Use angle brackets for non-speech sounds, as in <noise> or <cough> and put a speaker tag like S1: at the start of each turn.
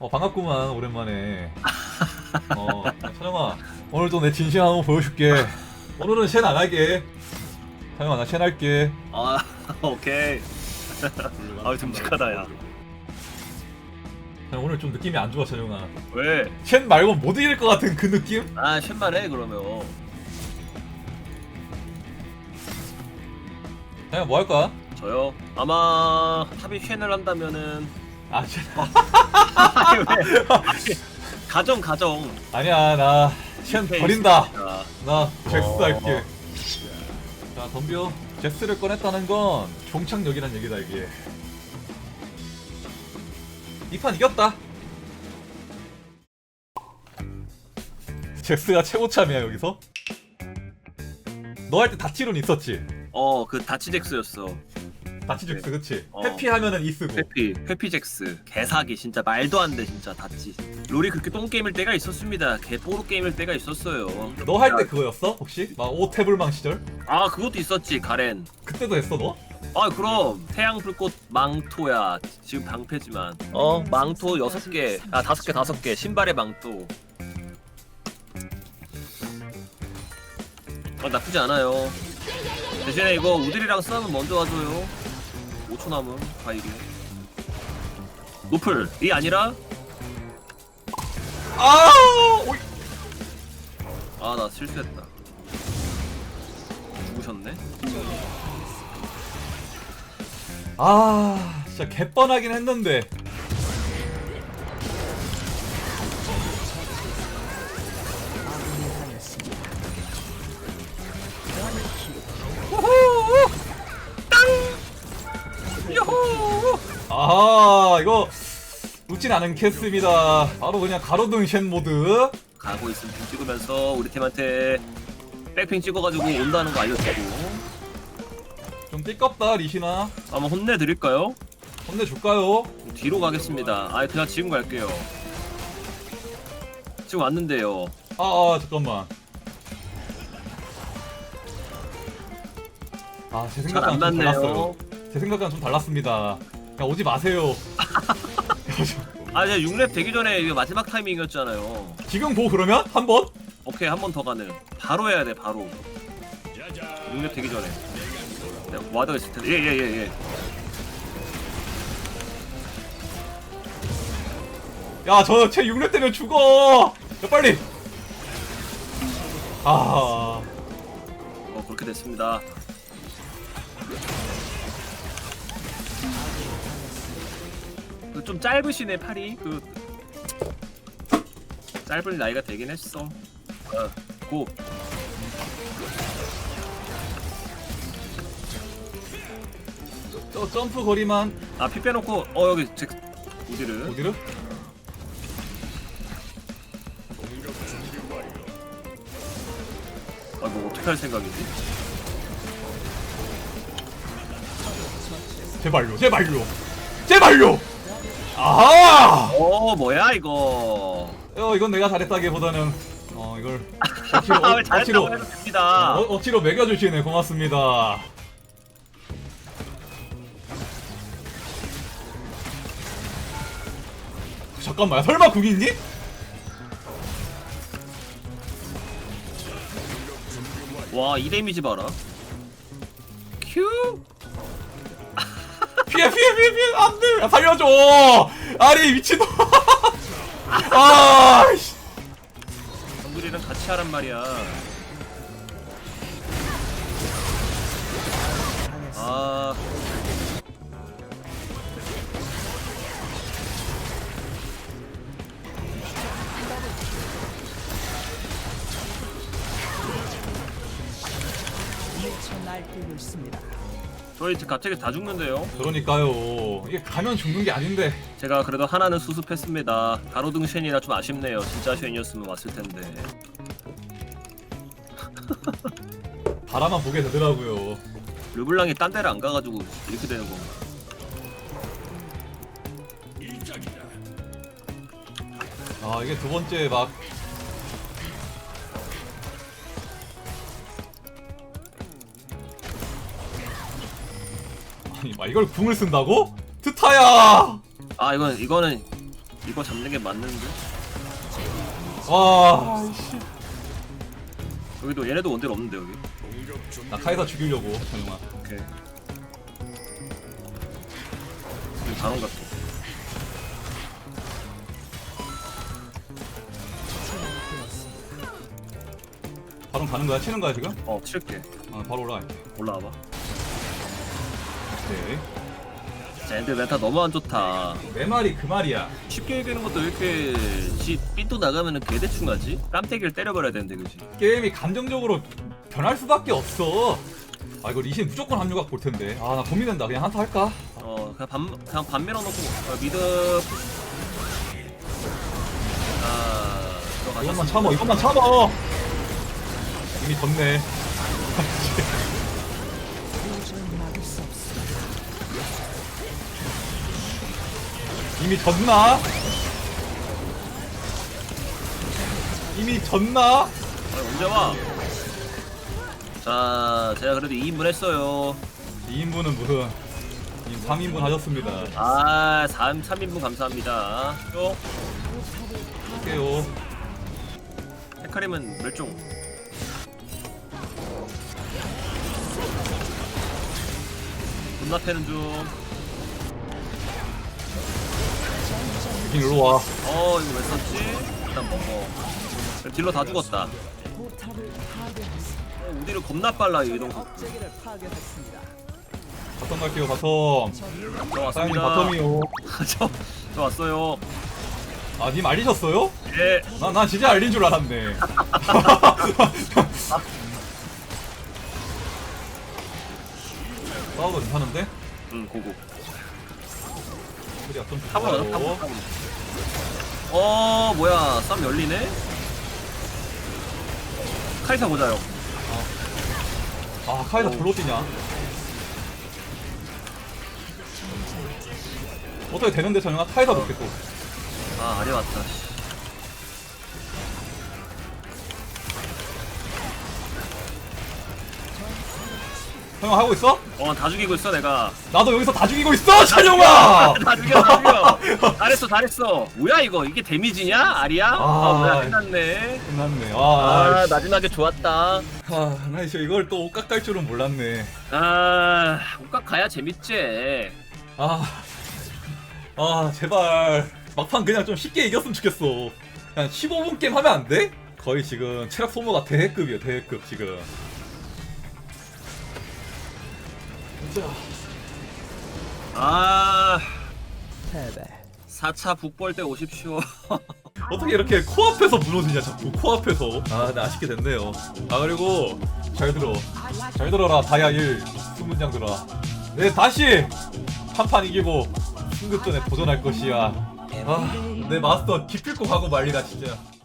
S1: 어 반갑구만 오랜만에. 어 찬영아 오늘도 내 진심 한번 보여줄게. 오늘은 쉔안 할게. 찬영아 나쉔 할게.
S2: 아 <laughs> 오케이 아 듬직하다 야
S1: 찬영 오늘 좀 느낌이 안 좋아 찬영아.
S2: 왜?
S1: 쉔 말고 못 이길 것 같은 그 느낌?
S2: 아 쉔만 해 그러면
S1: 찬영 뭐할 거야?
S2: 저요? 아마 탑이 쉔을 한다면은
S1: 아 쉔.
S2: 아니 왜 가정 가정
S1: 아니야 나쉔
S2: 오케이,
S1: 버린다. 나 잭스
S2: 어.
S1: 할게. 자 덤벼. 잭스를 꺼냈다는 건 종착역이란 얘기다 이게. 이 판 이겼다. 잭스가 최고참이야 여기서. 너 할 때 다치론 있었지?
S2: 어 그 다치잭스였어
S1: 다치 잭스 그치?
S2: 어.
S1: 회피하면은 이 쓰고.
S2: 회피 회피잭스. 개사기 진짜 말도 안 돼 진짜 다치. 롤이 그렇게 똥 게임일 때가 있었습니다. 개 뽀로 게임일 때가 있었어요.
S1: 너 할 때 그거였어 혹시? 막 오태블망 시절?
S2: 아 그것도 있었지 가렌.
S1: 그때도 했어 너?
S2: 아 그럼. 태양 불꽃 망토야. 지금 방패지만. 어? 망토 여섯 개아 다섯 개 다섯 개. 신발의 망토. 아 나쁘지 않아요. 대신에 이거 우들이랑 싸우면 먼저 와줘요 5초 남음 바이게 노플 이 아니라?
S1: 아! 오이.
S2: 아나 실수했다. 죽으셨네?
S1: 아 진짜 개뻔하긴 했는데 이거 웃진 캐스입니다 바로 그냥 가로등 쉔 모드
S2: 가고 있으면 핑 찍으면서 우리 팀한테 백핑 찍어가지고 온다는 거 알려주고
S1: 좀 띠껍다 리시나
S2: 한번 혼내드릴까요?
S1: 혼내줄까요?
S2: 뒤로 가겠습니다. 아 그냥 지금 갈게요. 지금 왔는데요.
S1: 아, 아 잠깐만 아제 생각과는 좀 달랐어요. 제 생각과는 좀 달랐습니다 그냥 오지 마세요
S2: 아 이제 6렙 되기 전에 이거 마지막 타이밍이었잖아요.
S1: 지금 고 그러면? 한 번?
S2: 오케이 한 번 더 가는. 바로 해야 돼 바로. 6렙 되기 전에. 내가 와드가 있을 텐데. 예예예 예, 예.
S1: 야저쟤 6렙 때면 죽어 야 빨리 아
S2: 어 그렇게 됐습니다. 그 좀 짧으시네 팔이 그 짧은 나이가 되긴 했어. 어, 고.
S1: 저 점프 거리만
S2: 아피 빼놓고 어 여기 제 우디르
S1: 어디로?
S2: 아뭐 어떻게 할 생각이지?
S1: 제발요 제발요 제발요 아하!
S2: 어 뭐야 이거?
S1: 어 이건 내가 잘했다기보다는 어 이걸 <laughs> 억지로 어, 억지로
S2: 잘했다고 해도 됩니다.
S1: 어, 억지로 매겨주시네. 고맙습니다. 잠깐만 설마 궁 있니?
S2: 와 이 데미지 봐라. 큐
S1: 피해 피해 피해 피해 안돼. 살려줘. 아니 미친놈. <laughs> 아 씨.
S2: 정글이랑 같이 하란 말이야. 아.
S3: 미쳐 날뛰고 있습니다.
S2: 저희 갑자기 다 죽는데요.
S1: 그러니까요. 이게 가면 죽는 게 아닌데.
S2: 제가 그래도 하나는 수습했습니다. 가로등 쉔이라 좀 아쉽네요. 진짜 쉔이었으면 왔을 텐데. <laughs>
S1: 바라만 보게 되더라고요.
S2: 르블랑이 딴 데를 안 가가지고 이렇게 되는 건가?
S1: 아 이게 두 번째 막 아니 막 이걸 궁을 쓴다고? 트타야
S2: 아 이건 이거는 이거 잡는 게 맞는데?
S1: 와,
S2: 여기도 얘네도 원딜 없는데 여기.
S1: 나 카이사 죽이려고 정영아.
S2: 오케이. 여기 바론 같아.
S1: 바로 가는 거야? 치는 거야 지금?
S2: 어 칠게.
S1: 아 바로 올라.
S2: 올라와봐. 자, 애들 멘타 너무 안 좋다.
S1: 내 말이 그 말이야.
S2: 쉽게 이기는 것도 왜 이렇게 지 삐또 나가면은 개대충 가지? 깜태기를 때려버려야 되는데 그지?
S1: 게임이 감정적으로 변할 수밖에 없어. 아 이거 리신 무조건 합류각 볼 텐데. 아 나 고민된다. 그냥 한타 할까?
S2: 어 그냥 반 그냥 반 밀어놓고 어, 미드 아
S1: 이것만
S2: 들어가셨습니다.
S1: 참어. 이것만 참어. 이미 졌네. <laughs> 이미 졌나? 이미 졌나?
S2: 아, 언제 와? 자 제가 그래도 2인분 했어요
S1: 2인분은 무슨 3인분 하셨습니다.
S2: 아 3, 3인분 감사합니다 또
S1: 할게요.
S2: 헤카림은 멸종 패는 중
S1: 일로 와.
S2: 어 이거 왜 썼지? 일단 먹어 딜러 다 죽었다. 어, 우디를 겁나 빨라 이 이동.
S1: 바텀 갈게요, 바텀. <laughs>
S2: 저
S1: 사장님
S2: 왔습니다
S1: 바텀이요.
S2: 저, 저 왔어요
S1: 아, 님 알리셨어요?
S2: 예
S1: 나, 나 진짜 알린 줄 알았네. <laughs> 싸워도 괜찮은데?
S2: 응, 고고.
S1: 좀
S2: 타고 가자. 타고. 어, 뭐야, 쌈 열리네? 카이사 보자요.
S1: 아, 카이사
S2: 오.
S1: 별로 뛰냐? 어떻게 되는데, 저녁아? 카이사 놓게 또.
S2: 아, 아리 왔다. 씨.
S1: 형 하고 있어?
S2: 어, 다 죽이고 있어, 내가.
S1: 나도 여기서 다 죽이고 있어, 찬영아!
S2: 다 죽여, 다 죽여. <laughs> 잘했어, 잘했어. 뭐야, 이거? 이게 데미지냐? 아리야? 아,
S1: 아,
S2: 뭐야, 끝났네.
S1: 끝났네.
S2: 아,
S1: 아, 씨.
S2: 마지막에 좋았다.
S1: 아, 나 진짜 이걸 또옷 깎을 줄은 몰랐네.
S2: 아, 옷각 가야 재밌지.
S1: 아, 아, 제발. 막판 그냥 좀 쉽게 이겼으면 좋겠어. 그냥 15분 게임 하면 안 돼? 거의 지금 체력 소모가 대회급이야, 대회급, 지금.
S2: 아,
S3: 패배.
S2: 4차 북벌 때 오십시오. <laughs>
S1: 어떻게 이렇게 코앞에서 무너지냐, 자꾸 코앞에서. 아, 네, 아쉽게 됐네요. 아, 그리고 잘 들어. 잘 들어라, 다야 1. 수문장 들어라. 네, 다시! 한판 이기고 승급전에 도전할 것이야. 아, 내 마스터 기필코 가고 말리다, 진짜.